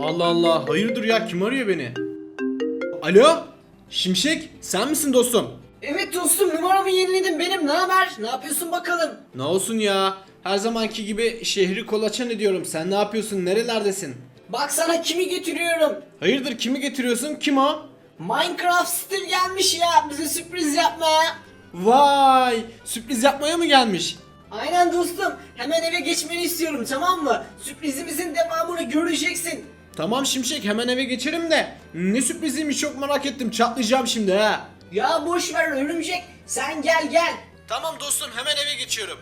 Allah Allah hayırdır ya kim arıyor beni? Alo? Şimşek sen misin dostum? Evet dostum numaramı yeniledim benim ne haber? Ne yapıyorsun bakalım? Ne olsun ya? Her zamanki gibi şehri kolaçan ediyorum. Sen ne yapıyorsun? Nerelerdesin? Bak sana kimi getiriyorum. Hayırdır kimi getiriyorsun? Kim o? Minecraft Steve gelmiş ya bize sürpriz yapmaya. Vay! Sürpriz yapmaya mı gelmiş? Aynen dostum hemen eve geçmeni istiyorum tamam mı? Sürprizimizin devamını göreceksin. Tamam Şimşek hemen eve geçerim de. Ne sürpriziymiş çok merak ettim. Çatlayacağım şimdi ha. Ya boş ver örümcek sen gel gel. Tamam dostum hemen eve geçiyorum.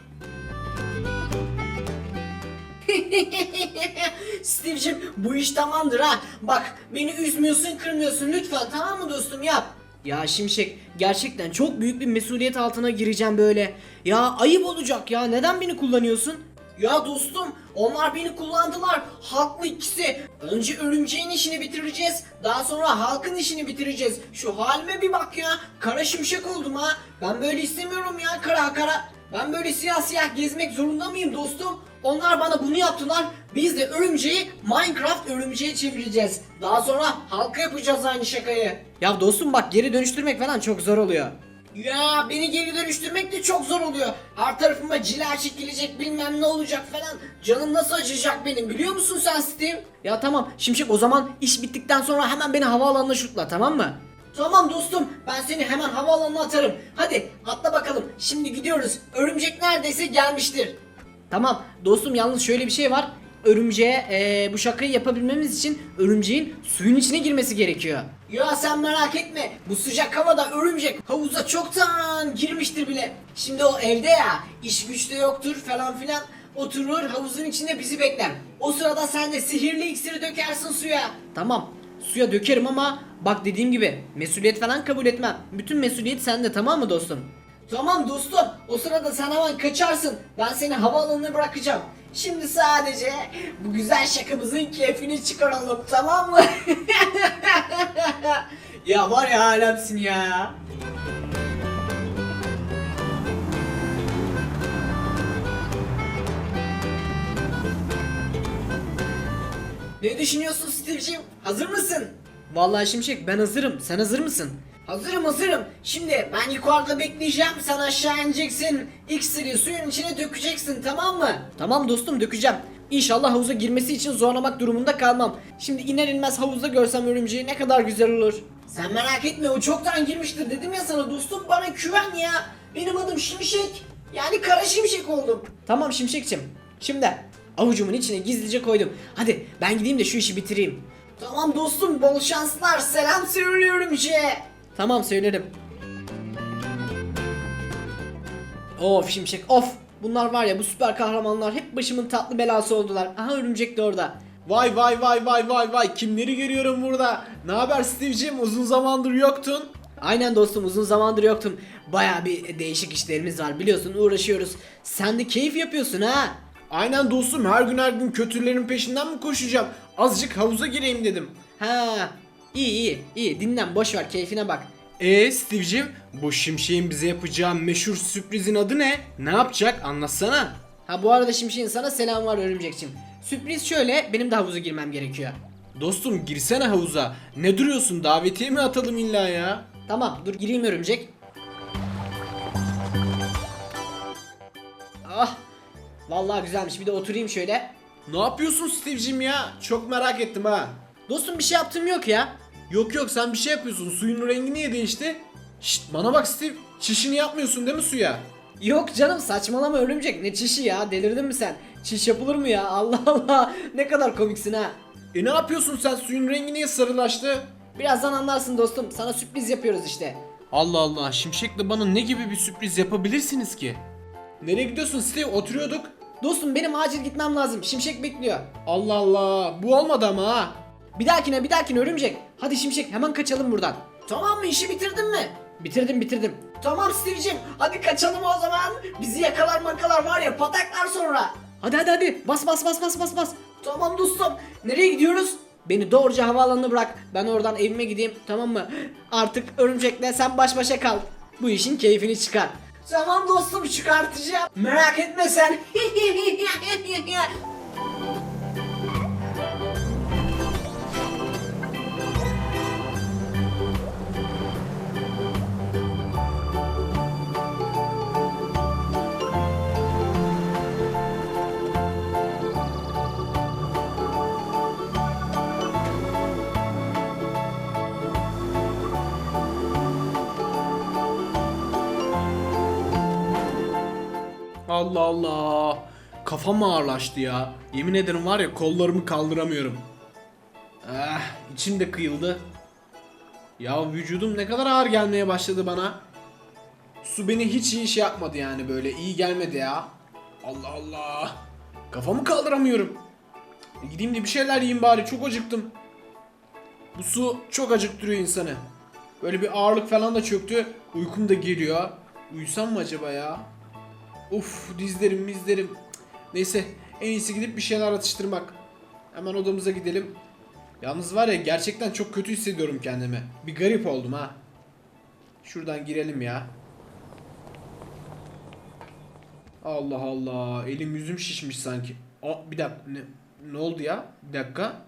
Steve'cim bu iş tamamdır ha. Bak beni üzmüyorsun kırmıyorsun lütfen tamam mı dostum yap. Ya Şimşek gerçekten çok büyük bir mesuliyet altına gireceğim böyle. Ya ayıp olacak ya neden beni kullanıyorsun? Ya dostum onlar beni kullandılar. Haklı ikisi. Önce örümceğin işini bitireceğiz. Daha sonra halkın işini bitireceğiz. Şu halime bir bak ya. Kara şimşek oldum ha. Ben böyle istemiyorum ya kara kara. Ben böyle siyah siyah gezmek zorunda mıyım dostum? Onlar bana bunu yaptılar. Biz de örümceği Minecraft örümceğe çevireceğiz. Daha sonra halka yapacağız aynı şakayı. Ya dostum bak geri dönüştürmek falan çok zor oluyor. Ya beni geri dönüştürmek de çok zor oluyor. Her tarafıma cila çekilecek bilmem ne olacak falan. Canım nasıl acıyacak benim biliyor musun sen Steve? Ya tamam Şimşek o zaman iş bittikten sonra hemen beni havaalanına şutla tamam mı? Tamam dostum ben seni hemen havaalanına atarım. Hadi atla bakalım şimdi gidiyoruz. Örümcek neredeyse gelmiştir. Tamam dostum yalnız şöyle bir şey var. Örümceğe eee, bu şakayı yapabilmemiz için örümceğin suyun içine girmesi gerekiyor. Ya sen merak etme. Bu sıcak havada örümcek havuza çoktan girmiştir bile. Şimdi o evde ya iş güçte yoktur falan filan. Oturur havuzun içinde bizi bekler. O sırada sen de sihirli iksiri dökersin suya. Tamam suya dökerim ama bak dediğim gibi mesuliyet falan kabul etmem. Bütün mesuliyet sende tamam mı dostum? Tamam dostum. O sırada sen hemen kaçarsın. Ben seni havaalanına bırakacağım. Şimdi sadece bu güzel şakamızın keyfini çıkaralım tamam mı? ya var ya alemsin ya. Ne düşünüyorsun Steve'cim? Hazır mısın? Vallahi Şimşek ben hazırım. Sen hazır mısın? Hazırım hazırım. Şimdi ben yukarıda bekleyeceğim. Sen aşağı ineceksin. İksiri suyun içine dökeceksin tamam mı? Tamam dostum dökeceğim. İnşallah havuza girmesi için zorlamak durumunda kalmam. Şimdi iner inmez havuzda görsem örümceği ne kadar güzel olur. Sen merak etme o çoktan girmiştir dedim ya sana dostum bana güven ya. Benim adım Şimşek. Yani kara şimşek oldum. Tamam Şimşekçim. Şimdi avucumun içine gizlice koydum. Hadi ben gideyim de şu işi bitireyim. Tamam dostum bol şanslar. Selam söylüyorum şey. Tamam söylerim. Of Şimşek of. Bunlar var ya bu süper kahramanlar hep başımın tatlı belası oldular. Aha örümcek de orada. Vay vay vay vay vay vay kimleri görüyorum burada. Ne haber Steve'cim uzun zamandır yoktun. Aynen dostum uzun zamandır yoktum. Baya bir değişik işlerimiz var biliyorsun uğraşıyoruz. Sen de keyif yapıyorsun ha. Aynen dostum her gün her gün kötülerin peşinden mi koşacağım? Azıcık havuza gireyim dedim. Ha iyi iyi iyi dinlen boş ver keyfine bak. E Steve'cim bu şimşeğin bize yapacağı meşhur sürprizin adı ne? Ne yapacak anlatsana. Ha bu arada Şimşek'in sana selam var örümcekçim. Sürpriz şöyle benim de havuza girmem gerekiyor. Dostum girsene havuza. Ne duruyorsun davetiye mi atalım illa ya? Tamam dur gireyim örümcek. Vallahi güzelmiş bir de oturayım şöyle. Ne yapıyorsun Steve'cim ya? Çok merak ettim ha. Dostum bir şey yaptığım yok ya. Yok yok sen bir şey yapıyorsun. Suyun rengi niye değişti? Şşt bana bak Steve. Çişini yapmıyorsun değil mi suya? Yok canım saçmalama örümcek ne çişi ya delirdin mi sen? Çiş yapılır mı ya Allah Allah ne kadar komiksin ha. E ne yapıyorsun sen? Suyun rengi niye sarılaştı? Birazdan anlarsın dostum sana sürpriz yapıyoruz işte. Allah Allah Şimşek'le bana ne gibi bir sürpriz yapabilirsiniz ki? Nereye gidiyorsun Steve? Oturuyorduk. Dostum benim acil gitmem lazım Şimşek bekliyor. Allah Allah bu olmadı ama ha. Bir dahakine bir dahakine örümcek. Hadi Şimşek hemen kaçalım buradan. Tamam mı işi bitirdin mi? Bitirdim bitirdim. Tamam Steve'cim hadi kaçalım o zaman. Bizi yakalar makalar var ya pataklar sonra. Hadi hadi hadi bas bas bas bas bas bas. Tamam dostum nereye gidiyoruz? Beni doğruca havaalanına bırak. Ben oradan evime gideyim tamam mı? Artık örümcekle sen baş başa kal. Bu işin keyfini çıkar. Tamam dostum çıkartacağım. Merak etme sen. Allah Allah. Kafam ağırlaştı ya. Yemin ederim var ya kollarımı kaldıramıyorum. Ah, içim de kıyıldı. Ya vücudum ne kadar ağır gelmeye başladı bana. Su beni hiç iyi şey yapmadı yani böyle iyi gelmedi ya. Allah Allah. Kafamı kaldıramıyorum. E, Gideyim de bir şeyler yiyeyim bari çok acıktım. Bu su çok acıktırıyor insanı. Böyle bir ağırlık falan da çöktü. Uykum da geliyor. Uyusam mı acaba ya? Uf dizlerim mizlerim. Neyse en iyisi gidip bir şeyler atıştırmak. Hemen odamıza gidelim. Yalnız var ya gerçekten çok kötü hissediyorum kendimi. Bir garip oldum ha. Şuradan girelim ya. Allah Allah. Elim yüzüm şişmiş sanki. Aa, bir dakika. Ne, ne oldu ya? Bir dakika.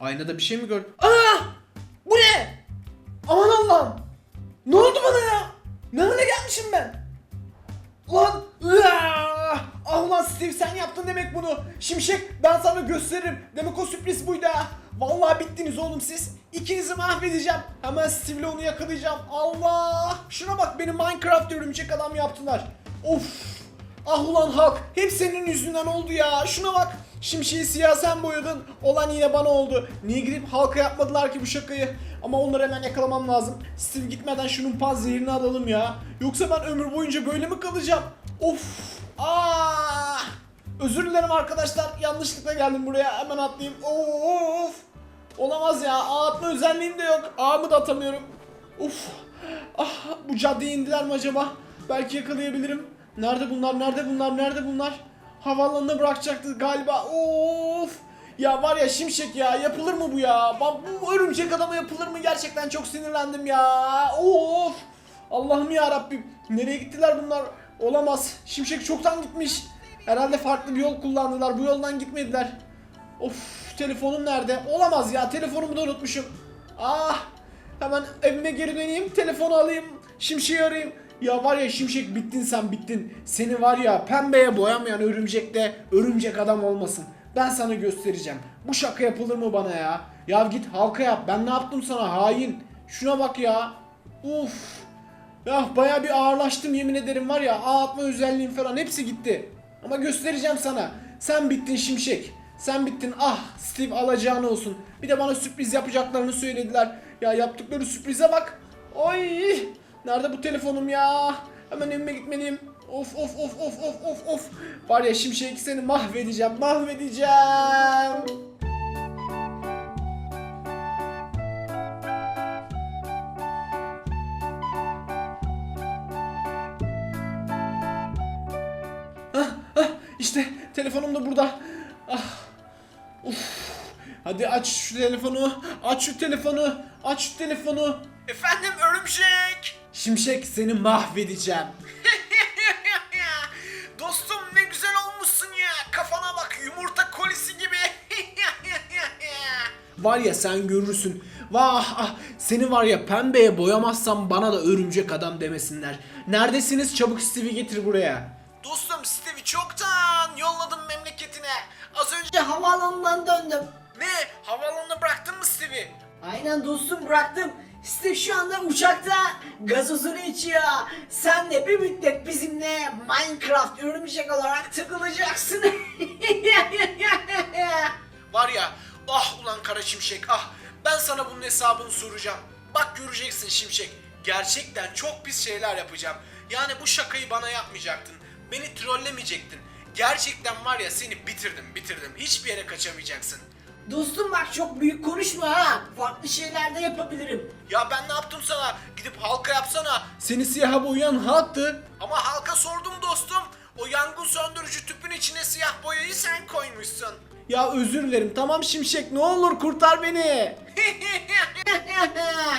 Aynada bir şey mi gördüm? Aa! Bu ne? Aman Allah'ım. Ne oldu bana ya? Ne hale gelmişim ben? Lan! Ah lan Steve sen yaptın demek bunu. Şimşek ben sana gösteririm. Demek o sürpriz buydu ha. Vallahi bittiniz oğlum siz. İkinizi mahvedeceğim. Hemen Steve'le onu yakalayacağım. Allah! Şuna bak beni Minecraft örümcek adam yaptılar. Of! Ah ulan Hulk hep senin yüzünden oldu ya. Şuna bak. Şimşeği siyah sen boyadın. Olan yine bana oldu. Niye gidip Hulk'a yapmadılar ki bu şakayı? Ama onları hemen yakalamam lazım. Steve gitmeden şunun panzehirini alalım ya. Yoksa ben ömür boyunca böyle mi kalacağım? Of! Ah! Özür dilerim arkadaşlar. Yanlışlıkla geldim buraya. Hemen atlayayım. Of! Olamaz ya. Ağ atma özelliğim de yok. Ağımı da atamıyorum. Uf. Ah bu caddeye indiler mi acaba? Belki yakalayabilirim. Nerede bunlar? Nerede bunlar? Nerede bunlar? Havaalanına bırakacaktı galiba. Of. Ya var ya şimşek ya yapılır mı bu ya? Bak bu örümcek adama yapılır mı? Gerçekten çok sinirlendim ya. Of. Allah'ım ya Rabbim. Nereye gittiler bunlar? Olamaz. Şimşek çoktan gitmiş. Herhalde farklı bir yol kullandılar. Bu yoldan gitmediler. Of telefonum nerede? Olamaz ya telefonumu da unutmuşum. Ah hemen evime geri döneyim telefonu alayım. Şimşek'i arayayım. Ya var ya Şimşek bittin sen bittin. Seni var ya pembeye boyamayan örümcekte örümcek adam olmasın. Ben sana göstereceğim. Bu şaka yapılır mı bana ya? Ya git halka yap. Ben ne yaptım sana hain? Şuna bak ya. Uf. Ya baya bir ağırlaştım yemin ederim var ya. Ağ atma özelliğim falan hepsi gitti. Ama göstereceğim sana. Sen bittin Şimşek. Sen bittin. Ah Steve alacağın olsun. Bir de bana sürpriz yapacaklarını söylediler. Ya yaptıkları sürprize bak. Oy! Nerede bu telefonum ya? Hemen evime gitmeliyim. Of of of of of of of. Var ya Şimşek seni mahvedeceğim. Mahvedeceğim. Telefonum da burada. Ah. Uf. Hadi aç şu telefonu. Aç şu telefonu. Aç şu telefonu. Efendim örümcek. Şimşek seni mahvedeceğim. Dostum ne güzel olmuşsun ya. Kafana bak yumurta kolisi gibi. var ya sen görürsün. Vah ah, seni var ya pembeye boyamazsam bana da örümcek adam demesinler. Neredesiniz çabuk Steve'i getir buraya. Dostum Steve'i çoktan yolladım memleketine. Az önce havaalanından döndüm. ne? Havaalanına bıraktın mı Steve'i? Aynen dostum bıraktım. Steve şu anda uçakta gazozunu içiyor. Sen de bir müddet bizimle Minecraft örümcek olarak takılacaksın. Var ya ah ulan kara şimşek ah ben sana bunun hesabını soracağım. Bak göreceksin şimşek gerçekten çok pis şeyler yapacağım. Yani bu şakayı bana yapmayacaktın. Beni trollemeyecektin. Gerçekten var ya seni bitirdim bitirdim. Hiçbir yere kaçamayacaksın. dostum bak çok büyük konuşma ha. Farklı şeyler de yapabilirim. Ya ben ne yaptım sana? Gidip halka yapsana. Seni siyaha boyayan halktı. Ama halka sordum dostum. O yangın söndürücü tüpün içine siyah boyayı sen koymuşsun. Ya özür dilerim. Tamam Şimşek ne olur kurtar beni.